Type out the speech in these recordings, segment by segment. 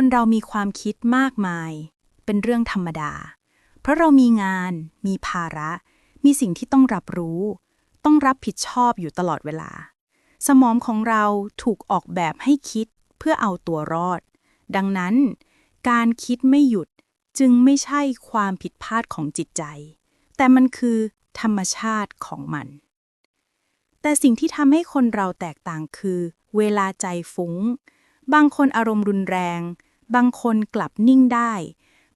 คนเรามีความคิดมากมาย เป็นเรื่องธรรมดา เพราะเรามีงาน มีภาระ มีสิ่งที่ต้องรับรู้ ต้องรับผิดชอบอยู่ตลอดเวลา สมองของเราถูกออกแบบให้คิดเพื่อเอาตัวรอด ดังนั้น การคิดไม่หยุดจึงไม่ใช่ความผิดพลาดของจิตใจ แต่มันคือธรรมชาติของมัน แต่สิ่งที่ทำให้คนเราแตกต่างคือ เวลาใจฟุง้ง บางคนอารมณ์รุนแรง บางคนกลับนิ่งได้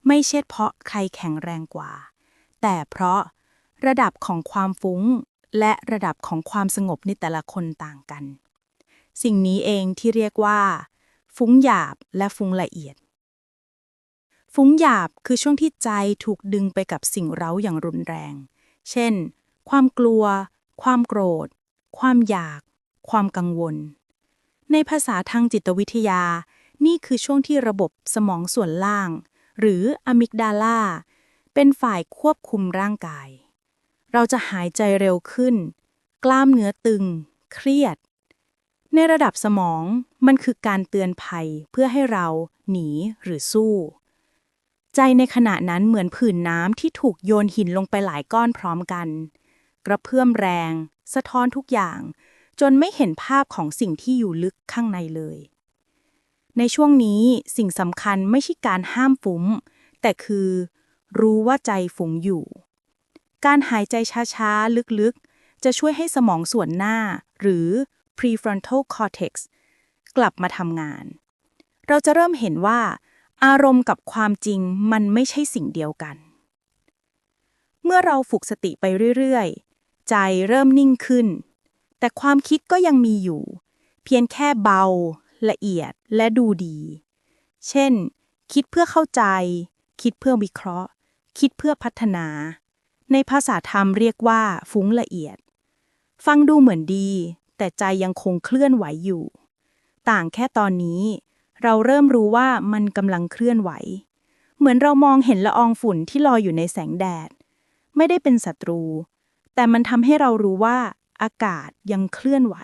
ไม่ใช่เพราะใครแข็งแรงกว่า แต่เพราะระดับของความฟุ้ง และระดับของความสงบในแต่ละคนต่างกัน สิ่งนี้เองที่เรียกว่า ฟุ้งหยาบและฟุ้งละเอียด ฟุ้งหยาบคือช่วงที่ใจถูกดึงไปกับสิ่งเร้าอย่างรุนแรง เช่น ความกลัว ความโกรธ ความอยาก ความกังวล ในภาษาทางจิตวิทยา นี่คือช่วงที่ระบบสมองส่วนล่าง หรืออะมิกดาลาเป็นฝ่ายควบคุมร่างกาย เราจะหายใจเร็วขึ้น กล้ามเนื้อตึง เครียด ในระดับสมองมันคือการเตือนภัยเพื่อให้เราหนีหรือสู้ ใจในขณะนั้นเหมือนผื่นน้ำที่ถูกโยนหินลงไปหลายก้อนพร้อมกัน กระเพื่อมแรง สะท้อนทุกอย่าง จนไม่เห็นภาพของสิ่งที่อยู่ลึกข้างในเลย ในช่วงนี้สิ่งสำคัญไม่ใช่การห้ามฟุ้งแต่คือ รู้ว่าใจฟุ้งอยู่ การหายใจช้าๆ ลึกๆ จะช่วยให้สมองส่วนหน้า หรือ prefrontal cortex กลับมาทำงาน เราจะเริ่มเห็นว่า อารมณ์กับความจริงมันไม่ใช่สิ่งเดียวกัน เมื่อเราฝึกสติไปเรื่อยๆ ใจเริ่มนิ่งขึ้น แต่ความคิดก็ยังมีอยู่ เพียงแค่เบา ละเอียด และดูดี เช่น คิดเพื่อเข้าใจ คิดเพื่อวิเคราะห์ คิดเพื่อพัฒนา ในภาษาธรรมเรียกว่าฟุ้งละเอียด ฟังดูเหมือนดี แต่ใจยังคงเคลื่อนไหวอยู่ ต่างแค่ตอนนี้ เราเริ่มรู้ว่ามันกำลังเคลื่อนไหว เหมือนเรามองเห็นละอองฝุ่นที่ลอยอยู่ในแสงแดด ไม่ได้เป็นศัตรู แต่มันทำให้เรารู้ว่าอากาศยังเคลื่อนไหว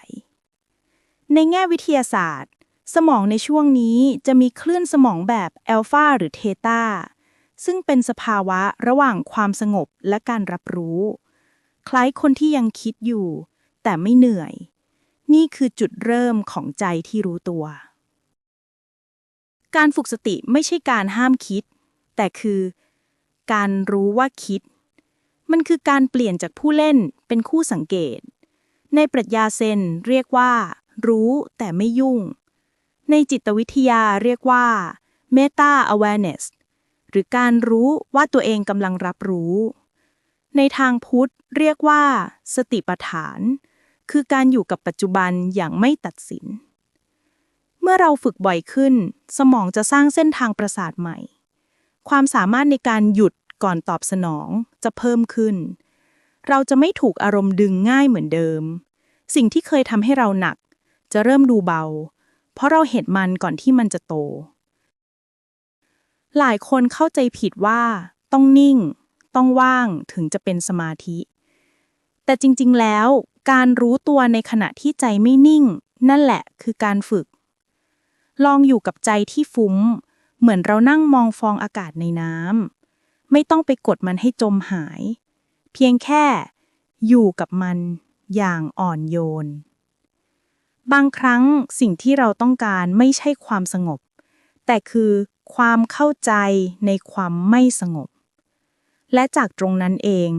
ในแง่วิทยาศาสตร์ สมองในช่วงนี้จะมีคลื่นสมองแบบแอลฟาหรือเทตาซึ่งเป็นสภาวะระหว่างความสงบและการรับรู้ คล้ายคนที่ยังคิดอยู่ แต่ไม่เหนื่อย นี่คือจุดเริ่มของใจที่รู้ตัว การฝึกสติไม่ใช่การห้ามคิด แต่คือ การรู้ว่าคิด มันคือการเปลี่ยนจากผู้เล่นเป็นคู่สังเกต ในปรัชญาเซนเรียกว่า รู้แต่ไม่ยุ่ง ในจิตวิทยาเรียกว่า meta awareness หรือการรู้ว่าตัวเองกำลังรับรู้ ในทางพุทธเรียกว่า สติปัฏฐาน คือการอยู่กับปัจจุบันอย่างไม่ตัดสิน เมื่อเราฝึกบ่อยขึ้น สมองจะสร้างเส้นทางประสาทใหม่ ความสามารถในการหยุดก่อนตอบสนองจะเพิ่มขึ้น เราจะไม่ถูกอารมณ์ดึงง่ายเหมือนเดิม สิ่งที่เคยทำให้เราหนัก จะเริ่มดูเบา เพราะเราเห็นมันก่อนที่มันจะโต หลายคนเข้าใจผิดว่า ต้องนิ่ง ต้องว่างถึงจะเป็นสมาธิ แต่จริงๆแล้ว การรู้ตัวในขณะที่ใจไม่นิ่ง นั่นแหละคือการฝึก ลองอยู่กับใจที่ฟุ้งเหมือนเรานั่งมองฟองอากาศในน้ำไม่ต้องไปกดมันให้จมหาย เพียงแค่อยู่กับมันอย่างอ่อนโยน บางครั้งสิ่งที่เราต้องการไม่ใช่ความสงบ แต่คือความเข้าใจในความไม่สงบ และจากตรงนั้นเอง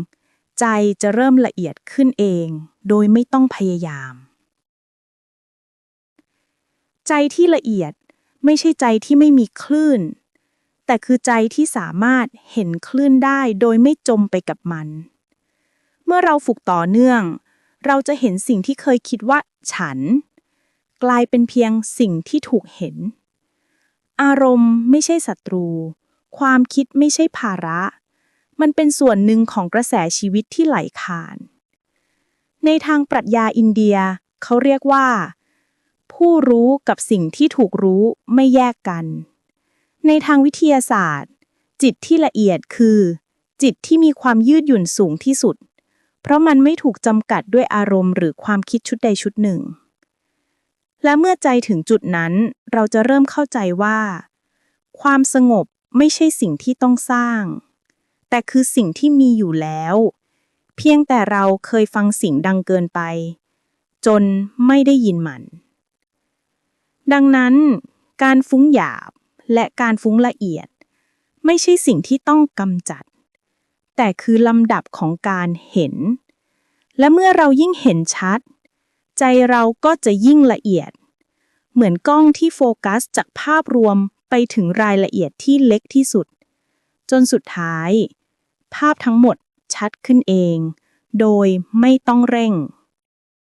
ใจจะเริ่มละเอียดขึ้นเอง โดยไม่ต้องพยายาม ใจที่ละเอียดไม่ใช่ใจที่ไม่มีคลื่น แต่คือใจที่สามารถเห็นคลื่นได้โดยไม่จมไปกับมัน เมื่อเราฝึกต่อเนื่อง เราจะเห็นสิ่งที่เคยคิดว่าฉัน กลายเป็นเพียงสิ่งที่ถูกเห็น อารมณ์ไม่ใช่ศัตรู ความคิดไม่ใช่ภาระ มันเป็นส่วนหนึ่งของกระแสชีวิตที่ไหลผ่าน ในทางปรัชญาอินเดียเขาเรียกว่า ผู้รู้กับสิ่งที่ถูกรู้ไม่แยกกัน ในทางวิทยาศาสตร์ จิตที่ละเอียดคือ จิตที่มีความยืดหยุ่นสูงที่สุด เพราะมันไม่ถูกจำกัดด้วยอารมณ์หรือความคิดชุดใดชุดหนึ่ง และเมื่อใจถึงจุดนั้น เราจะเริ่มเข้าใจว่า ความสงบไม่ใช่สิ่งที่ต้องสร้าง แต่คือสิ่งที่มีอยู่แล้ว เพียงแต่เราเคยฟังเสิ่งดังเกินไป จนไม่ได้ยินมัน ดังนั้น การฟุ้งหยาบและการฟุ้งละเอียด ไม่ใช่สิ่งที่ต้องกำจัด แต่คือลำดับของการเห็น และเมื่อเรายิ่งเห็นชัด ใจเราก็จะยิ่งละเอียด เหมือนกล้องที่โฟกัสจากภาพรวมไปถึงรายละเอียดที่เล็กที่สุด จนสุดท้าย ภาพทั้งหมดชัดขึ้นเอง โดยไม่ต้องเร่ง